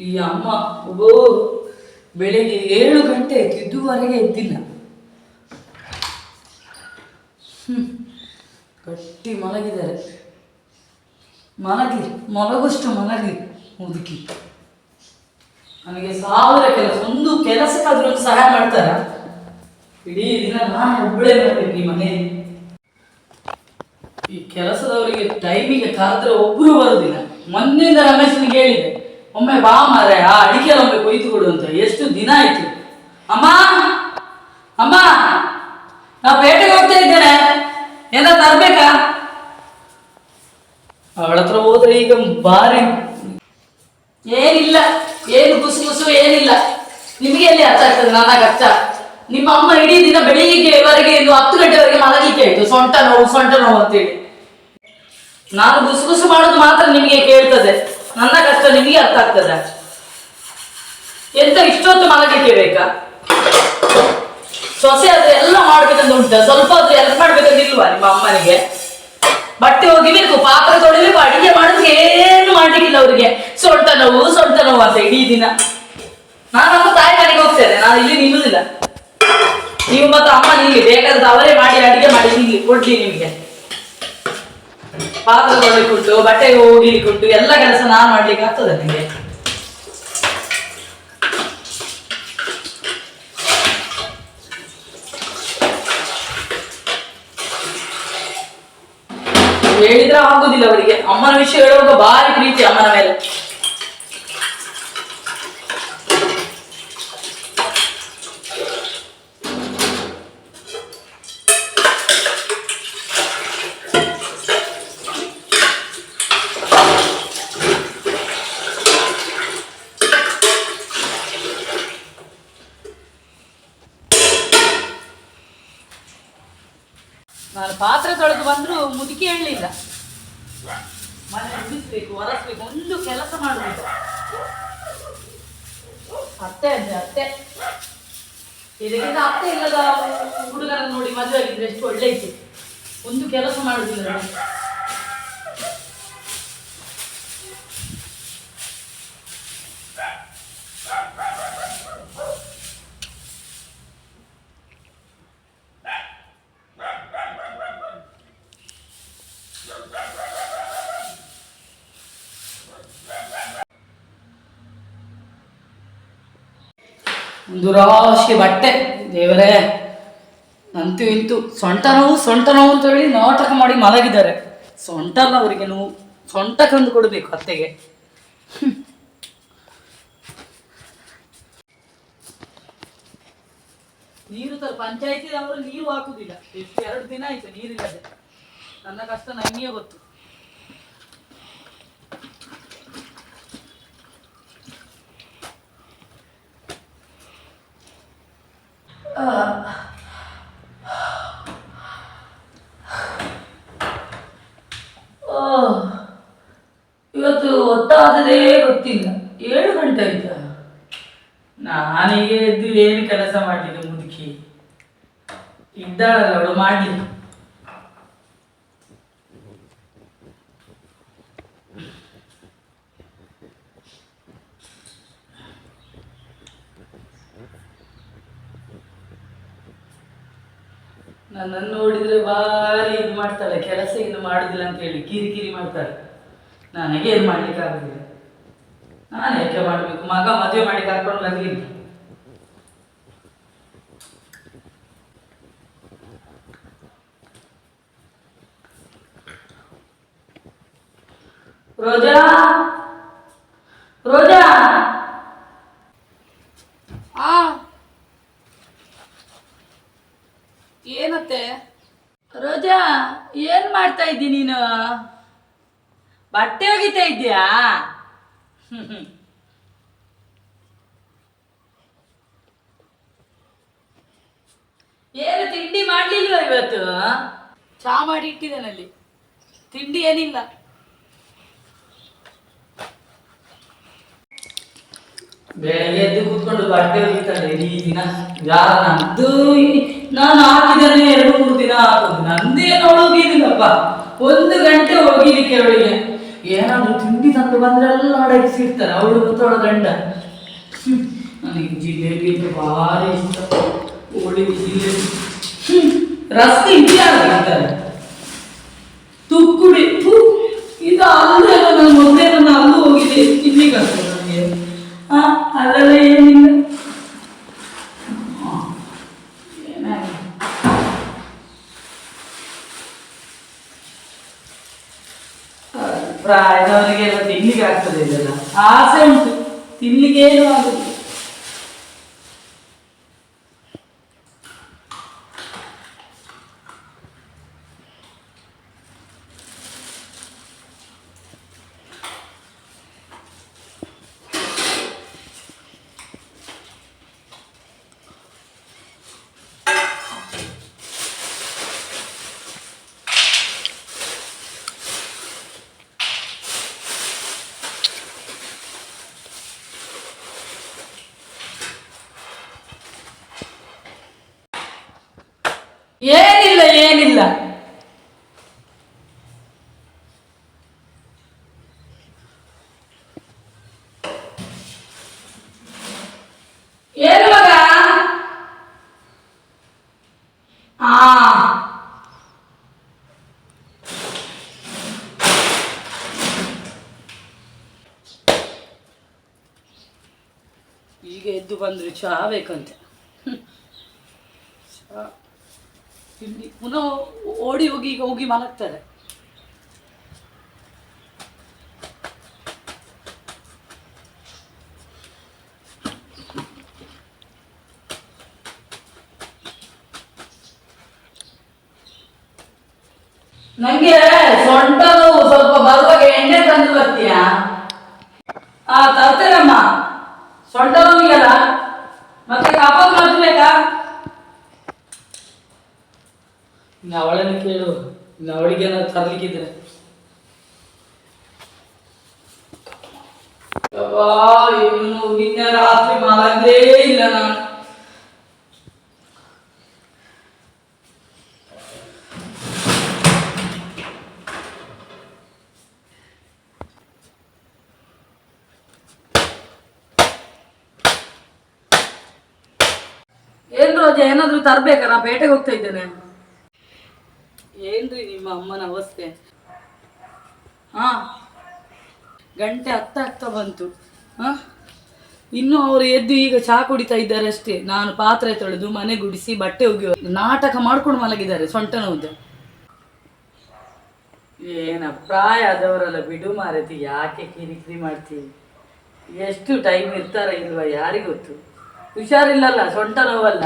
ಈ ಅಮ್ಮ ಓ ಬೆಳಿಗ್ಗೆ ಏಳು ಗಂಟೆ ಆಯ್ತು ಇದುವರೆಗೆ ಎದ್ದಿಲ್ಲ. ಗಟ್ಟಿ ಮಲಗಿದ್ದಾರೆ. ಮಲಗಿ ಮಲಗುಷ್ಟು ಮಲಗಿ, ಮುದುಕಿ. ನನಗೆ ಸಾವಿರ ಕೆಲಸ, ಒಂದು ಕೆಲಸಕ್ಕಾದ್ರೂ ಸಹಾಯ ಮಾಡ್ತಾರ? ಇಡೀ ದಿನ ನಾನು ಒಬ್ಬಳೇ ಮಾಡ್ತೀನಿ ಮನೆ. ಈ ಕೆಲಸದವರಿಗೆ ಟೈಮಿಗೆ ಕಾದ್ರೆ ಒಬ್ಬರು ಬರೋದಿಲ್ಲ. ಮೊನ್ನೆಯಿಂದ ರಮೇಶನಿಗೆ ಹೇಳಿದೆ ಒಮ್ಮೆ ಬಾ ಮಾರೆ ಆ ಅಡಿಕೆ ಒಮ್ಮೆ ಕೊಯ್ತು ಕೊಡು ಅಂತ. ಎಷ್ಟು ದಿನ ಆಯ್ತು? ಅಮ್ಮ ಅಮ್ಮ, ನಾ ಪೇಟೆಗೆ ಹೋಗ್ತಾ ಇದ್ದೇನೆ. ಏನ ತರ್ಬೇಕಾ? ಅವಳ ಹತ್ರ ಹೋದ್ರೆ ಈಗ ಬಾರಿ. ಏನಿಲ್ಲ, ಏನು ಗುಸು ಗುಸು ಏನಿಲ್ಲ. ನಿಮಗೆ ಎಲ್ಲಿ ಅರ್ಥ ಆಗ್ತದೆ? ನನ್ನ ಅರ್ಥ ನಿಮ್ಮ ಅಮ್ಮ ಇಡೀ ದಿನ ಬೆಳಿಗ್ಗೆವರೆಗೆ ಇನ್ನು ಹತ್ತು ಗಂಟೆವರೆಗೆ ಮಲಗಲಿಕ್ಕೆ ಆಯ್ತು. ಸೊಂಟ ನೋವು ಸೊಂಟ ನೋವು ಅಂತೇಳಿ. ನಾನು ಗುಸು ಗುಸು ಮಾಡೋದು ಮಾತ್ರ ನಿಮಗೆ ಕೇಳ್ತದೆ. ನನ್ನ ಕಷ್ಟ ನಿಮಗೆ ಅರ್ಥ ಆಗ್ತದೆ. ಎಂತ ಇಷ್ಟೊತ್ತು ಮಲಗಲಿಕ್ಕೆ ಬೇಕಾ ಸೊಸೆ ಆದ್ರೆ ಎಲ್ಲ ಮಾಡ್ಬೇಕಂತ ಉಂಟ. ಸ್ವಲ್ಪ ಆದ್ರೆ ಹೆಲ್ಪ್ ಮಾಡ್ಬೇಕಂತ ಇಲ್ವಾ ನಿಮ್ಮ ಅಮ್ಮನಿಗೆ? ಬಟ್ಟೆ ಒಗಿಬೇಕು, ಪಾತ್ರೆ ತೊಳಿಬೇಕು, ಅಡಿಗೆ ಮಾಡಿದ್ರೆ ಏನು ಮಾಡ್ಲಿಕ್ಕಿಲ್ಲ ಅವರಿಗೆ. ಸೊಂಟ ನೋವು ಸೊಂಟ ನೋವು ಅಂತ ಇಡೀ ದಿನ. ನಾನು ನಮ್ಮ ತಾಯಿ ಮನೆಗೆ ಹೋಗ್ತೇನೆ. ನಾನು ಇಲ್ಲಿ ನಿಲ್ಲುದಿಲ್ಲ ನೀವು ಮತ್ತೆ ಅಮ್ಮ ನಿಲ್ಲಿ. ಬೇಕಾದ್ರೆ ಅವರೇ ಮಾಡಿ, ಅಡಿಗೆ ಮಾಡಿ, ನಿಲ್ಲಿ, ಕೊಡ್ಲಿ ನಿಮಗೆ. ಪಾತ್ರೆ ಬಟ್ಟೆ ಬಟ್ಟೆಗೆ ಹೋಗ್ಲಿಕ್ಕುಂಟು ಎಲ್ಲ ಕೆಲಸ ನಾನು ಮಾಡ್ಲಿಕ್ಕೆ ಆಗ್ತದೆ ನಿಮಗೆ ಹೇಳಿದ್ರೆ ಆಗುದಿಲ್ಲ ಅವರಿಗೆ. ಅಮ್ಮನ ವಿಷಯ ಹೇಳುವಾಗ ಭಾರಿ ಪ್ರೀತಿ ಅಮ್ಮನ ಮೇಲೆ. ನಾನು ಪಾತ್ರೆ ತೊಳೆದು ಬಂದ್ರು ಮುದುಕಿ ಹೇಳಲಿಲ್ಲ. ಮನೆ ಉಳಿಸ್ಬೇಕು ಒರೆಸ್ಬೇಕು, ಒಂದು ಕೆಲಸ ಮಾಡಬೇಕು. ಅತ್ತೆ ಅಂದ್ರೆ ಅತ್ತೆ. ಇದಕ್ಕಿಂತ ಅತ್ತೆ ಇಲ್ಲದ ಹುಡುಗರನ್ನು ನೋಡಿ ಮದುವೆ ಆಗಿದ್ರೆ ಎಷ್ಟು ಒಳ್ಳೆ ಇತ್ತು. ಒಂದು ಕೆಲಸ ಮಾಡುದಿಲ್ಲ ನಾನು. ಒಂದು ರಾಶಿ ಬಟ್ಟೆ. ದೇವರೇ ಅಂತೂ ಇಂತೂ ಸೊಂಟ ನೋವು ಸೊಂಟ ನೋವು ಅಂತ ಹೇಳಿ ನಾಟಕ ಮಾಡಿ ಮಲಗಿದ್ದಾರೆ. ಸೊಂಟಲ್ಲ ಅವರಿಗೆ ನೋವು. ಸೊಂಟ ಕಂದು ಕೊಡಬೇಕು ಅತ್ತೆಗೆ. ನೀರು ತರ ಪಂಚಾಯತಿ ಅವರು ನೀರು ಹಾಕುದಿಲ್ಲ. ಎಷ್ಟು, ಎರಡು ದಿನ ಆಯ್ತು ನೀರಿಲ್ಲದೆ. ನನ್ನ ಕಷ್ಟ ನನಗೆ ಗೊತ್ತು. ಇವತ್ತು ಒತ್ತಾದದೇ ಗೊತ್ತಿಲ್ಲ. ಏಳು ಗಂಟೆ ಆಯ್ತಾ? ನಾನೀಗ ಎದ್ದು ಏನು ಕೆಲಸ ಮಾಡಲಿಲ್ಲ ಮುದುಕಿ ಇದ್ದಾಳಲ್ಲ, ಅವಳು ಮಾಡಲಿ ನನ್ನನ್ನು ನೋಡಿದ್ರೆ ಭಾರಿ ಇದು ಮಾಡ್ತಾಳೆ ಕೆಲಸ ಇನ್ನು ಮಾಡುದಿಲ್ಲ ಅಂತ ಹೇಳಿ ಕಿರಿಕಿರಿ ಮಾಡ್ತಾಳೆ ನನಗೆ ಏನು ಮಾಡ್ಲಿಕ್ಕೆ ಆಗುದಿಲ್ಲ. ನಾನು ಯಾಕೆ ಮಾಡಬೇಕು? ಮಗ ಮದುವೆ ಮಾಡಿ ಕರ್ಕೊಂಡು ಬರ್ಲಿಲ್ಲ ರೋಜಾ ಆ ಏನತ್ತೆ ರೋಜಾ ಏನ್ ಮಾಡ್ತಾ ಇದ್ದಿ ನೀನು ಬಟ್ಟೆ ಒಗಿತಾ ಇದ್ಯಾ ಏನು ತಿಂಡಿ ಮಾಡ್ಲಿಲ್ವಾ ಇವತ್ತು? ಚಾ ಮಾಡಿ ಇಟ್ಟಿದ್ದೇನಲ್ಲಿ ತಿಂಡಿ ಏನಿಲ್ಲ. ಬೆಳಗ್ಗೆ ಎದ್ದು ಕೂತ್ಕೊಂಡು ಬಟ್ಟೆ ಒಗಿತಾರೆ ಇಡೀ ದಿನ ಯಾರ ನಂದು ನಾನು ಹಾಕಿದ್ದೇನೆ ಎರಡು ಮೂರು ದಿನ ಹಾಕೋದು ನಂದೇನು ಒಳಗಿದಿಲ್ಲಪ್ಪ ಒಂದು ಗಂಟೆ ಹೋಗಿದ್ದೀನಿ ಅವಳಿಗೆ. ಏನಾದ್ರು ತಿಂಡಿ ತಂದು ಬಂದ್ರೆಲ್ಲ ಅಡಗಿಸಿರ್ತಾರೆ ಅವಳು ಅವಳ ಗಂಡ. ನನಗೆ ಜಿಲೇಬಿ ಅಂದ್ರೆ ಭಾರಿ ಇಷ್ಟ. ಹೋಳಿ ಜಿಲೇಬಿ. ರಸ್ತೆ ಇದೆಯಾಗಿರ್ತಾರೆ ತುಕ್ಕುಡಿ ತು ಇದು ಅಲ್ಲೇ ನನ್ನ ಮೊದಲೇ ನನ್ನ ಅಲ್ಲೂ ಹೋಗಿದೆ. ತಿನ್ಲಿಕ್ಕಾಗ್ತದೆ ನನಗೆ. ಆ, ಅಲ್ಲೆಲ್ಲ ಏನಿಲ್ಲ ಆ, ಏನಾಗಿದೆ ಪ್ರಾಯದವರಿಗೆಲ್ಲ ತಿನ್ಲಿಕ್ಕೆ ಆಗ್ತದೆ ಇದೆಲ್ಲ. ಆಸೆ ಉಂಟು. ತಿನ್ಲಿಕ್ಕೆ ಏನು ಆಗುದು ಏನಿಲ್ಲ ಏನಿಲ್ಲ. ಏನು ಆ. ಈಗ ಎದ್ದು ಬಂದ್ರೆ ಚಹಾ ಬೇಕಂತೆ ಹ್ಮ್. ಚಹಾ ತಿಂಡಿ ಪುನಃ ಓಡಿ ಹೋಗಿ ಈಗ ಹೋಗಿ ಮಲಗ್ತಾರೆ. ನಂಗೆ ಸೊಂಟ ಸ್ವಲ್ಪ ಬರುವಾಗ ಎಣ್ಣೆ ತಂದು ಬರ್ತೀಯಾ? ಆ, ತರ್ತೇನಮ್ಮ. ಸೊಂಟ ನೋವಿಗೆಲ್ಲ ಮತ್ತೆ ಕಫ ಮಾಡ್ಬೇಕಾ ಇನ್ನು ಅವಳನ್ನು ಕೇಳು. ಇನ್ನು ಅವಳಿಗೆ ಏನಾದ್ರು ತರ್ಲಿಕ್ಕಿದ್ರೆ. ಯವ್ವಾ, ನಿನ್ನೆ ರಾತ್ರಿ ಮಲಗಲೇ ಇಲ್ಲ ನಾನು. ಏನ್ ರೋಜ ಏನಾದ್ರೂ ತರ್ಬೇಕಾ? ನಾ ಪೇಟೆಗೆ ಹೋಗ್ತಾ ಇದ್ದೇನೆ. ಏನ್ರಿ ನಿಮ್ಮ ಅಮ್ಮನ ಅವಸ್ಥೆ? ಹಾ, ಗಂಟೆ ಹತ್ತ ಹತ್ತ ಬಂತು. ಹಾ? ಇನ್ನು ಅವರು ಎದ್ದು ಈಗ ಚಹಾ ಕುಡಿತಾ ಇದ್ದಾರೆ ಅಷ್ಟೇ. ನಾನು ಪಾತ್ರೆ ತೊಳೆದು ಮನೆ ಗುಡಿಸಿ ಬಟ್ಟೆ ಒಗೆಯುವ ನಾಟಕ ಮಾಡ್ಕೊಂಡು ಮಲಗಿದ್ದಾರೆ ಸೊಂಟ ನೋವು ಏನ ಪ್ರಾಯ ಆದವರಲ್ಲ ಬಿಡು ಮಾರತಿ, ಯಾಕೆ ಕಿರಿಕಿರಿ ಮಾಡ್ತೀವಿ ಎಷ್ಟು ಟೈಮ್ ಇರ್ತಾರ ಇಲ್ವಾ ಯಾರಿಗೊತ್ತು? ಹುಷಾರಿಲ್ಲಲ್ಲ, ಸೊಂಟ ನೋವಲ್ಲ?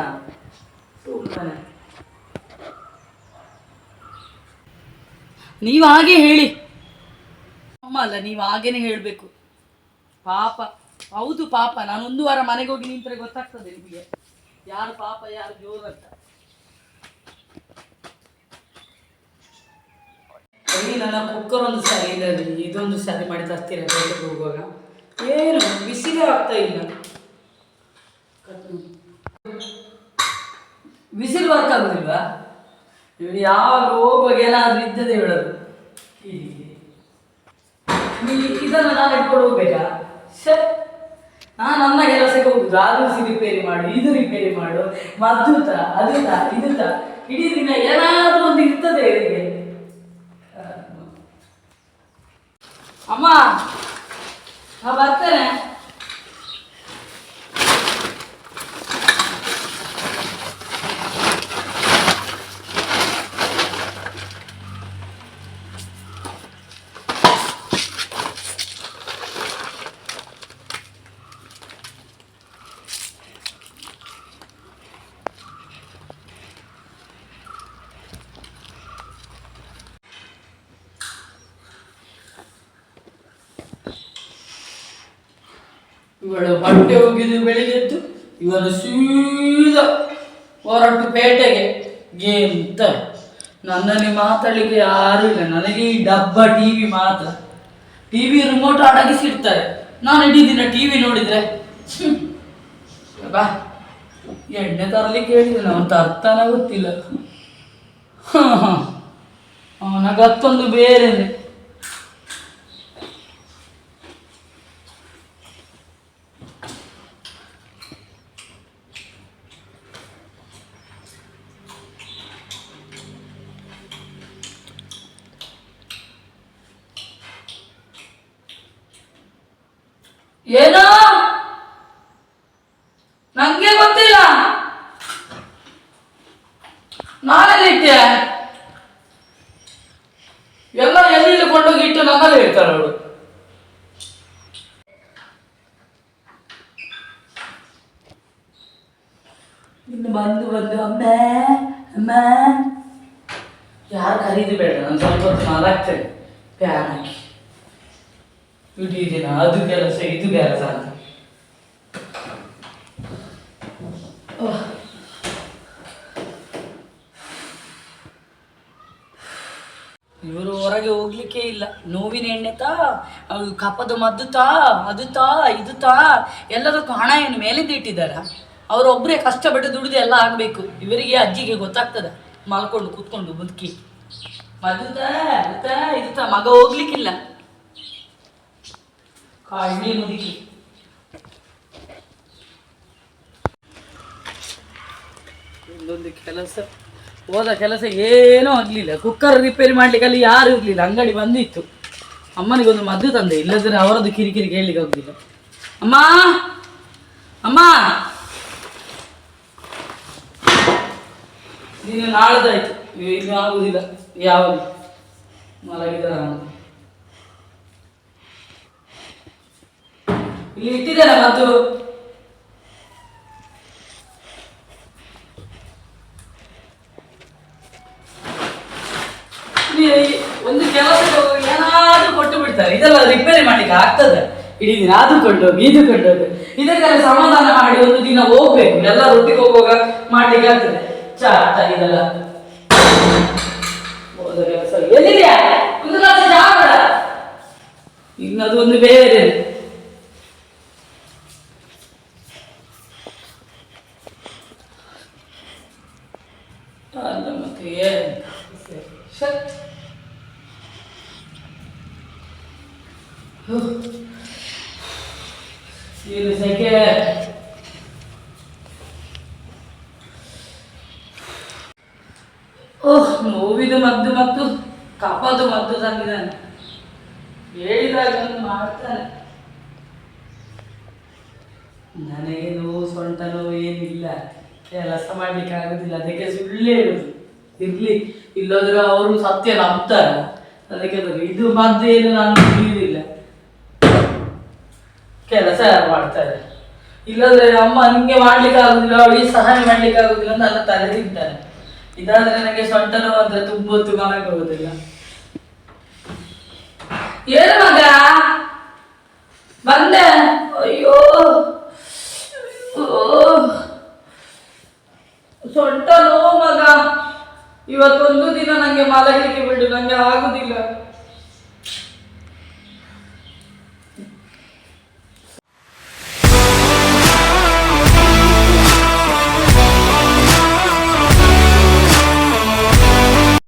ಸುಮ್ಮನೆ ನೀವು ಹಾಗೆ ಹೇಳಿ. ಅಮ್ಮ ಅಲ್ಲ, ನೀವು ಹಾಗೇನೆ ಹೇಳಬೇಕು. ಪಾಪ. ಹೌದು ಪಾಪ. ನಾನು ಒಂದು ವಾರ ಮನೆಗೆ ಹೋಗಿ ನಿಂತರೆ ಗೊತ್ತಾಗ್ತದೆ ನಿಮಗೆ. ಯಾರು ಪಾಪ, ಯಾರು ಜೋರು ಅಂತ. ನನ್ನ ಕುಕ್ಕರ್ ಒಂದು ಸಾರಿ, ಇಲ್ಲ, ಇದೊಂದು ಸಾರಿ ಮಾಡಿ ತರ್ತೀರಾ ಹೋಗುವಾಗ? ಏನು, ಬಿಸಿಲೇ ಆಗ್ತಾ ಇಲ್ಲ. ಬಿಸಿಲು ವರ್ಕ್ ಆಗುದಿಲ್ವಾ? ಇವ್ರು ಯಾವಾಗ ಹೋಗುವಾಗ ಏನಾದ್ರೂ ಇದ್ದದೆ ಹೇಳೋದು. ಹೀಗೆ. ಇದನ್ನು ನಾನು ಇಟ್ಕೊಂಡು ಹೋಗ್ಬೇಕಾ? ಸರ್ ನಾನು ನನ್ನ ಕೆಲಸಕ್ಕೆ ಹೋಗುದು. ಅದು ಸಿ ರಿಪೇರಿ ಮಾಡು, ಇದು ರಿಪೇರಿ ಮಾಡು, ಮದ್ದು ತ, ಅದು ತ, ಇದು ತ. ಇಡೀ ದಿನ ಏನಾದ್ರೂ ಒಂದು ಇರ್ತದೆ ಇವರಿಗೆ ಅಮ್ಮ, ನಾ ಬರ್ತೇನೆ. ಇವಳು ಬಟ್ಟೆ ಒಗೆದು ಬೆಳಿಗ್ಗೆದ್ದು ಇವನು ಸೀದಾ ಹೊರಟು ಪೇಟೆಗೆ. ಗೇಮ್ತ ನನ್ನಲ್ಲಿ ಮಾತಾಡಲಿಕ್ಕೆ ಯಾರೂ ಇಲ್ಲ. ನನಗೆ ಈ ಡಬ್ಬ ಟಿ ವಿ ಮಾತ್ರ. ಟಿ ವಿ ರಿಮೋಟ್ ಅಡಗಿಸಿರ್ತಾರೆ ನಾನು ಇಡೀ ದಿನ ಟಿ ವಿ. ಬಾ. ಎಣ್ಣೆ ತರಲಿಕ್ಕೆ ಹೇಳಿದ್ರೆ ನಾವು ತರ್ತಾನೆ ಗೊತ್ತಿಲ್ಲ. ಅವನ ಗತ್ತೊಂದು ಬೇರೆನೆ. ಏನೋ? ನಂಗೆ ಗೊತ್ತಿಲ್ಲ. ನಾನೆಲ್ಲಿಟ್ಟೆ ಎಲ್ಲ ಎಲ್ಲಿ ಕೊಂಡೋಗಿ ಇಟ್ಟು ನಮ್ಮಲ್ಲಿ ಇರ್ತಾರೆ ಅವಳು ಇನ್ನು ಬಂದು ಬಂದು, ಅಮ್ಮ ಅಮ್ಮ. ಯಾರು ಖರೀದಿ ಬೇಡ, ನಾನು ಸ್ವಲ್ಪ ಹೊತ್ತು ಮಾಲಾಗ್ತೇನೆ. ಹಾಕಿ. ದಿನ ಅದು ಕೆಲಸ ಇದು ಕೆಲಸ ಅಂತ. ಇವರು ಹೊರಗೆ ಹೋಗ್ಲಿಕ್ಕೆ ಇಲ್ಲ. ನೋವಿನ ಎಣ್ಣೆ ತಾ ಕಪದ ಮದ್ದು ತಾ ಅದು ತಾ ಇದು ತಾ ಎಲ್ಲದಕ್ಕೂ ಹಣ ಏನು ಮೇಲಿಂದ ಇಟ್ಟಿದ್ದಾರ? ಅವರೊಬ್ಬರೇ ಕಷ್ಟಪಟ್ಟು ದುಡಿದು ಎಲ್ಲ ಆಗಬೇಕು. ಇವರಿಗೆ ಅಜ್ಜಿಗೆ ಗೊತ್ತಾಗ್ತದ. ಮಲ್ಕೊಂಡು ಕೂತ್ಕೊಂಡು ಬದುಕಿ. ಅದು ತಾ ಇದು ತಾ ಮಗ ಹೋಗ್ಲಿಕ್ಕಿಲ್ಲ. ಮುದುಕಿ ಒಂದೊಂದು ಕೆಲಸ. ಹೋದ ಕೆಲಸ ಏನೂ ಆಗಲಿಲ್ಲ. ಕುಕ್ಕರ್ ರಿಪೇರಿ ಮಾಡ್ಲಿಕ್ಕೆ ಅಲ್ಲಿ ಯಾರು ಇರಲಿಲ್ಲ. ಅಂಗಡಿ ಬಂದಿತ್ತು. ಅಮ್ಮನಿಗೊಂದು ಮದ್ದು ತಂದೆ. ಇಲ್ಲದ್ರೆ ಅವರದ್ದು ಕಿರಿಕಿರಿ ಕೇಳಲಿಕ್ಕೆ ಹೋಗ್ಲಿಲ್ಲ ಅಮ್ಮ! ಅಮ್ಮ! ನೀನು ನಾಳ್ದಾಯ್ತು. ಇನ್ನು ಆಗುದಿಲ್ಲ. ಯಾವ ಮಲಗಿದಾರ ಇಲ್ಲಿ ಇಟ್ಟಿದ್ದೇನೆ ನೀವು ಒಂದು ಹೋಗುವಾಗ ಏನಾದ್ರೂ ಕೊಟ್ಟು ಬಿಡ್ತಾರೆ. ಇದೆಲ್ಲ ರಿಪೇರಿ ಮಾಡ್ಲಿಕ್ಕೆ ಆಗ್ತದೆ. ಇಡೀ ದಿನ ಅದು ಕೊಂಡೋಗಿ, ಇದು ಕೊಂಡೋಗಿ. ಇದಕ್ಕೆಲ್ಲ ಸಮಾಧಾನ ಮಾಡಿ ಒಂದು ದಿನ ಹೋಗ್ಬೇಕು. ಎಲ್ಲ ರೊಟ್ಟಿಗೆ ಹೋಗುವಾಗ ಮಾಡ್ಲಿಕ್ಕೆ ಆಗ್ತದೆ. ಚಾಟ ಇದೆಲ್ಲ. ಎಲ್ಲಿದೆಯಾ ಕೆಲಸ ಒಂದು ಇನ್ನದು ಒಂದು ಬೇರೆ ಮತ್ತೆ ಏನು ಶಟ್ ಏನು ಸೆಕೆ ಓಹ್ ನೋವಿದು ಮದ್ದು ಮತ್ತು ಕಪದು ಮದ್ದು ತಂದಿದ್ದಾನೆ ಹೇಳಿದಾಗ ಮಾಡ್ತಾನೆ ನನಗೆ ನೋವು ಸೊಂಟ ನೋವು ಏನಿಲ್ಲ. ಕೆಲಸ ಮಾಡ್ಲಿಕ್ಕೆ ಆಗುದಿಲ್ಲ. ಅದಕ್ಕೆ ಸುಳ್ಳೇ ಇರುದು ಇರ್ಲಿ. ಇಲ್ಲದ್ರೆ ಅವರು ಸತ್ಯ ನಂಬ್ತಾರ. ಅದಕ್ಕೆ ಇದು ಮದ್ದು ಏನು ನಾನು ತಿಳಿಯುವುದಿಲ್ಲ ಕೆಲಸ ಮಾಡ್ತಾರೆ ಇಲ್ಲದ್ರೆ ಅಮ್ಮ ನಿಂಗೆ ಮಾಡ್ಲಿಕ್ಕೆ ಆಗುದಿಲ್ಲ, ಅವಳಿಗೆ ಸಹಾಯ ಮಾಡ್ಲಿಕ್ಕೆ ಆಗುದಿಲ್ಲ ಅಂತ ಅಲ್ಲ ತಲೆ ತಿಂತಾರೆ. ಇದಾದ್ರೆ ನನಗೆ ಸೊಂಟ ಅಂದ್ರೆ ತುಂಬ ಹೊತ್ತು ಗಮನಕ್ಕೆ ಹೋಗುದಿಲ್ಲ ಏನು ಮಗ ಬಂದೆ ಅಯ್ಯೋ ಓ. ಸೊಂಟ ನೋವು ಮಗ ಇವತ್ತೊಂದು ದಿನ ನನಗೆ ಮಲಗಲಿಕ್ಕೆ